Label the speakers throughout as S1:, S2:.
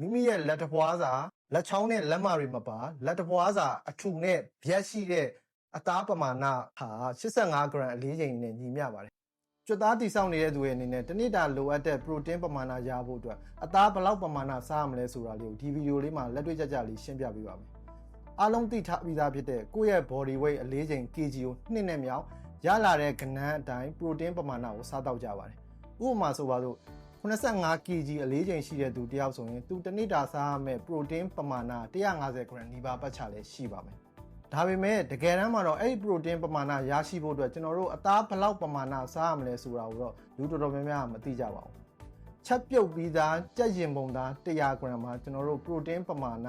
S1: မိမိရဲ့လက်တပွားစာလက်ချောင်းနဲ့လက်မတွေမပါလက်တပွားစာအထူနဲ့ဗျက်ရှိတဲ့အသားပမာဏဟာ85 gram အလေးချိန်နဲ့ညီမျှပါတယ်။ကျွတ်သားတိဆောက်နေတဲ့သူရဲ့အနေနဲ့တနေ့တာလိုအပ်တဲ့ protein ပမာဏရဖို့အတွက်အသားဘယ်လောက်ပမာဏစားရမလဲဆိုတာလေးကိုဒီဗီဒီယိုလေးမှာလက်တွေ့ကြကြလေးရှင်းပြပေးပါမယ်။အားလုံးသိထားပြီးသားဖြစ်တဲ့ကိုယ့်ရဲ့ body weight အလေးချိန် kg ကိုနှစ်နဲ့မြောက်ရလာတဲ့ကဏ္ဍအတိုင်း protein ပမာဏကိုစားတော့ကြပါတယ်။ဥပမာဆိုပါလို့ 85 kg အလေးချိန်ရှိတဲ့သူတယောက်ဆိုရင်သူတစ်နေ့တာစားရမယ့် protein ပမာဏ150 gram နီးပါးပတ်ချလဲရှိပါမယ်။ဒါပေမဲ့တကယ်တမ်းမှာတော့အဲ့ဒီ protein ပမာဏရရှိဖို့အတွက်ကျွန်တော်တို့အသားဘယ်လောက်ပမာဏစားရမလဲဆိုတာကိုတော့လူတော်တော်များများမသိကြပါဘူး။ချက်ပြုတ်ပြီးသားကြက်ရင်ပုံသား100 gram မှာကျွန်တော်တို့ protein ပမာဏ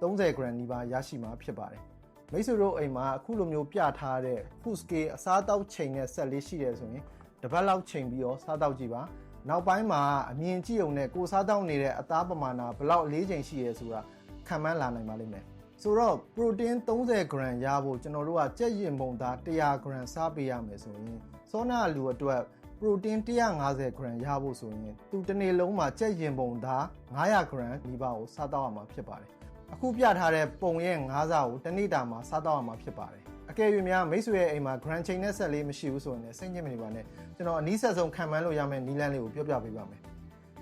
S1: 30 gram နီးပါးရရှိမှာဖြစ်ပါတယ်။မိတ်ဆွေတို့အိမ်မှာအခုလိုမျိုးပြထားတဲ့ food scale အစားတောက်ချိန်နဲ့ဆက်လေးရှိတယ်ဆိုရင်တစ်ပတ်လောက်ချိန်ပြီးတော့စားတောက်ကြည့်ပါ။ နောက်ပိုင်းမှာအမြင်ကြည့်ုံနဲ့ကိုစားတောက်နေတဲ့အသားပမာဏဘယ်လောက်အလေးချိန်ရှိရဲဆိုတာခံမှန်းလာနိုင်ပါလိမ့်မယ်ဆိုတော့ protein 30 gram ရဖို့ကျွန်တော်တို့ကကြက်ရင်ပုံသား100 gram စားပေးရမယ်ဆိုရင်စောနာလူအတွက် protein 150 gram ရဖို့ဆိုရင်သူတစ်နေ့လုံးမှာကြက်ရင်ပုံသား900 gram ဒီပါကိုစားတော့ရမှာဖြစ်ပါတယ်အခုပြထားတဲ့ပုံရဲ့9စားကိုတစ်နေ့တာမှာစားတော့ရမှာဖြစ်ပါတယ် အကယ်၍များမိတ်ဆွေရဲ့အိမ်မှာ grand chain နဲ့ဆက်လေးမရှိဘူးဆိုရင်လည်းစိတ်ညစ်မနေပါနဲ့ကျွန်တော်အနည်းဆက်ဆုံးခံမှန်းလို့ရမယ့်နီးလန်းလေးကိုပြောပြပေးပါမယ်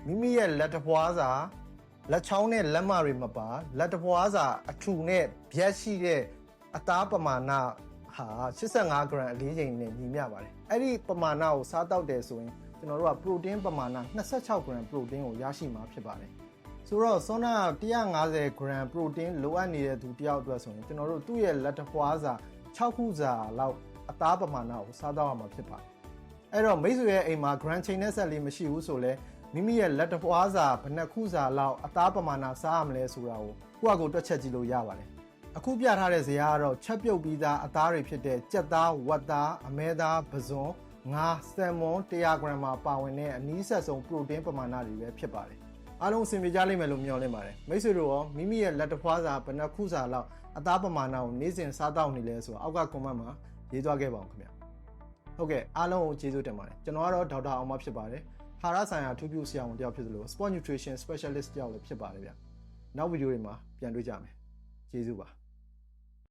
S1: မိမိရဲ့လက်တပွားစာလက်ချောင်းနဲ့လက်မတွေမပါလက်တပွားစာအထူနဲ့ဗျက်ရှိတဲ့အသားပမာဏဟာ85 gram အလေးချိန်နဲ့ညီမျှပါတယ်အဲ့ဒီပမာဏကိုစားတောက်တယ်ဆိုရင်ကျွန်တော်တို့က protein ပမာဏ26 gram protein ကိုရရှိမှာဖြစ်ပါတယ်ဆိုတော့ဆောနာ150 gram protein လိုအပ်နေတဲ့သူတယောက်အတွက်ဆိုရင်ကျွန်တော်တို့သူ့ရဲ့လက်တပွားစာ 6ခုစာလောက်အသားပမာဏကိုစားတော့ရမှာဖြစ်ပါတယ်အဲ့တော့မိတ်ဆွေရဲ့အိမ်မှာ grand chain နဲ့ဆက်လေးမရှိဘူးဆိုလဲမိမိရဲ့လက်တပွားစာဘယ်နှခုစာလောက်အသားပမာဏစားရမလဲဆိုတာကိုကိုယ့်အကိုတွက်ချက်ကြည့်လို့ရပါတယ်အခုပြထားတဲ့ဇာတ်ကတော့ချက်ပြုတ်ပြီးသားအသားတွေဖြစ်တဲ့ကြက်သားဝက်သားအမဲသားပဇွန်ငါဆယ်မွန်100 gram မှာပါဝင်တဲ့အနည်းဆက်ဆုံး protein ပမာဏတွေပဲဖြစ်ပါတယ်အားလုံးအဆင်ပြေကြလိမ့်မယ်လို့မျှော်လင့်ပါတယ်မိတ်ဆွေတို့ရောမိမိရဲ့လက်တဖွားစာဘယ်နှခုစာလောက် အသားပမာဏကိုနေ့စဉ်စားတောက်နေလဲဆိုတော့အောက်က comment မှာရေးသွားခဲ့ပါအောင်ခင်ဗျဟုတ်ကဲ့အားလုံးကိုကျေးဇူးတင်ပါတယ်ကျွန်တော်ကတော့ဒေါက်တာအောင်မဖြစ်ပါတယ်ဟာရဆိုင်ရာထူးဖြူဆရာဝန်တယောက်ဖြစ်သလို sport nutrition specialist တယောက်လည်းဖြစ်ပါတယ်ဗျနောက်ဗီဒီယိုတွေမှာပြန်တွေ့ကြမယ်ကျေးဇူးပါ